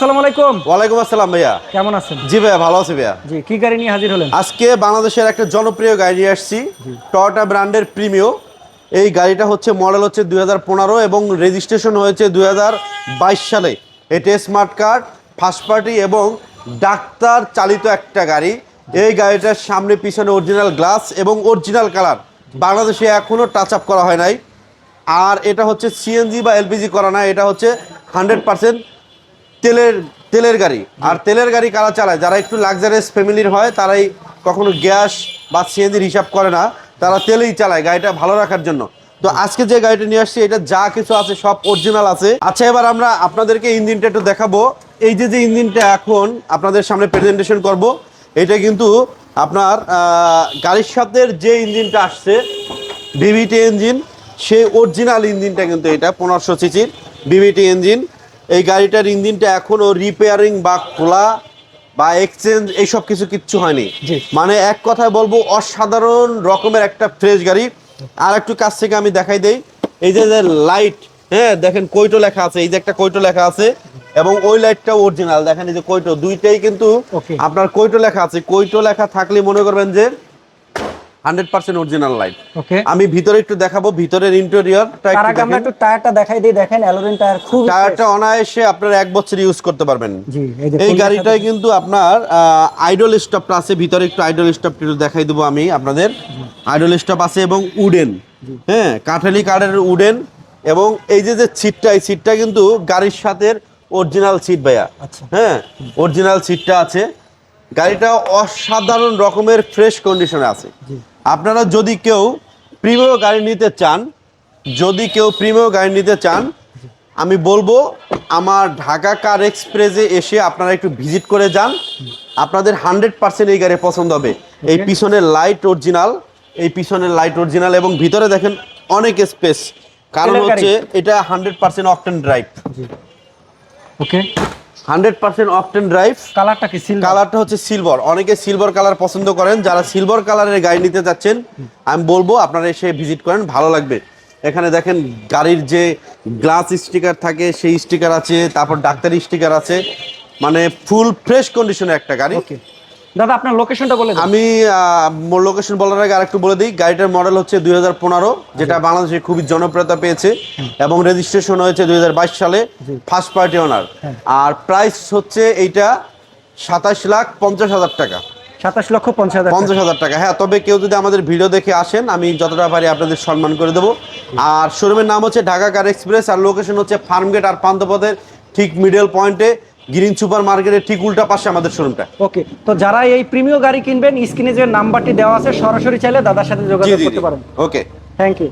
আসসালামু আলাইকুম। ওয়ালাইকুম আসসালাম ভাইয়া। কেমন আছেন? জি ভাইয়া ভালো আছি ভাইয়া। জি কি গাড়ি নিয়ে হাজির হলেন? আজকে বাংলাদেশের একটা জনপ্রিয় গাড়ি নিয়ে আসছি টয়োটা ব্র্যান্ডের প্রিমিও এই গাড়িটা হচ্ছে মডেল হচ্ছে দুই হাজার পনেরো এবং রেজিস্ট্রেশন হয়েছে সালে। এটা স্মার্ট কার্ড ফার্স্ট পার্টি এবং ডাক্তার চালিত একটা গাড়ি। এই গাড়িটার সামনে পিছনে অরিজিনাল গ্লাস এবং অরিজিনাল কালার বাংলাদেশে এখনও টাচ আপ করা হয় নাই। আর এটা হচ্ছে সিএনজি বা এলপিজি করা না এটা হচ্ছে হান্ড্রেড পার্সেন্ট তেলের তেলের গাড়ি। আর তেলের গাড়ি কারা চালায়? যারা একটু লাক্সারিয়াস ফ্যামিলির হয়, তারাই কখনো গ্যাস বা সিএনজির হিসাব করে না। তারা তেলেই চালায় গাড়িটা ভালো রাখার জন্য। তো আজকে যে গাড়িটা নিয়ে আসছি, এটা যা কিছু আছে, সব অরিজিনাল আছে। আচ্ছা এবার আমরা আপনাদেরকে ইঞ্জিনটা একটু দেখাবো। এই যে যে ইঞ্জিনটা এখন আপনাদের সামনে প্রেজেন্টেশন করব, এটা কিন্তু আপনার গাড়ির সাথে যে ইঞ্জিনটা আসছে ভিভিটি ইঞ্জিন সেই অরিজিনাল ইঞ্জিনটা কিন্তু এটা, পনেরোশো সিসির ভিভিটি ইঞ্জিন এই গাড়িটার ইঞ্জিনটা এখনও রিপেয়ারিং বা খোলা বা এক্সচেঞ্জ এইসব কিছু কিচ্ছু হয়নি। মানে এক কথায় বলব অসাধারণ রকমের একটা ফ্রেশ গাড়ি। আর একটু কাছ থেকে আমি দেখাই দেই। এই যে লাইট হ্যাঁ দেখেন কৈটো লেখা আছে এই যে একটা কৈটো লেখা আছে এবং ওই লাইটটাও অরিজিনাল দেখেন এই যে কৈটো দুইটাই কিন্তু আপনার কৈটো লেখা আছে। কৈটো লেখা থাকলে মনে করবেন যে হান্ড্রেড পার্সেন্ট অরিজিনাল লাইট। আমি ভিতরে একটু দেখাবো ভিতরের আমরা একটু টায়ারটা দেখাই দিই দেখেন অ্যালোরিন টায়ার খুব টায়ারটা অনায়াসে আপনার এক বছর ইউজ করতে পারবেন। এই কিন্তু আপনার আইডল স্টপটা আছে ভিতরে একটু আইডল স্টপ একটু দেখাই দেবো আমি আপনাদের। আইডল স্টপ আছে এবং উডেন হ্যাঁ কাঠালি কাঠের উডেন এবং এই যে যে সিটটা এই সিটটা কিন্তু গাড়ির সাথে অরিজিনাল সিট ভাইয়া। আচ্ছা। হ্যাঁ অরিজিনাল সিটটা আছে। গাড়িটা অসাধারণ রকমের ফ্রেশ কন্ডিশনে আছে। আপনারা যদি কেউ প্রিমিয় গাড়ি নিতে চান যদি কেউ প্রিমিয় গাড়ি নিতে চান আমি বলব আমার ঢাকা কার এক্সপ্রেসে এসে আপনারা একটু ভিজিট করে যান। আপনাদের হান্ড্রেড পার্সেন্ট এই গাড়ি পছন্দ হবে। এই পিছনের লাইট অরিজিনাল এই পিছনের লাইট অরিজিনাল এবং ভিতরে দেখেন অনেক স্পেস। কারণ হচ্ছে এটা hundred percent octane drive. Okay hundred percent octane drive. কালারটা কি সিলভার কালারটা হচ্ছে সিলভার অনেকে সিলভার কালার পছন্দ করেন যারা সিলভার কালারের গাড়ি নিতে যাচ্ছেন আমি বলব আপনারা এসে ভিজিট করেন ভালো লাগবে। এখানে দেখেন গাড়ির যে গ্লাস স্টিকার থাকে সেই স্টিকার আছে তারপর ডাক্তারি স্টিকার আছে। মানে ফুল ফ্রেশ কন্ডিশনের একটা গাড়ি। দাদা আপনার লোকেশনটা বলে দিন। আমি লোকেশন বলার আগে আরেকটু বলে দিই গাড়িটার মডেল হচ্ছে দুই হাজার পনেরো যেটা বাংলাদেশে খুবই জনপ্রিয়তা পেয়েছে এবং রেজিস্ট্রেশন হয়েছে দু হাজার বাইশ সালে ফার্স্ট পার্টি ওনার আর প্রাইস হচ্ছে এইটা সাতাশ লাখ পঞ্চাশ হাজার টাকা। সাতাশ লক্ষ পঞ্চাশ পঞ্চাশ হাজার টাকা। হ্যাঁ তবে কেউ যদি আমাদের ভিডিও দেখে আসেন আমি যতটা পারি আপনাদের সম্মান করে দেবো। আর শোরুমের নাম হচ্ছে ঢাকা কার এক্সপ্রেস আর লোকেশন হচ্ছে ফার্মগেট আর পান্থপথের ঠিক মিডল পয়েন্টে গ্রিন সুপার মার্কেটের ঠিক উল্টা পাশে আমাদের শোরুমটা। ওকে তো যারা এই প্রিমিয় গাড়ি কিনবেন স্ক্রিনে যে নাম্বারটি দেওয়া আছে সরাসরি চাইলে দাদার সাথে যোগাযোগ করতে পারেন ওকে। Thank you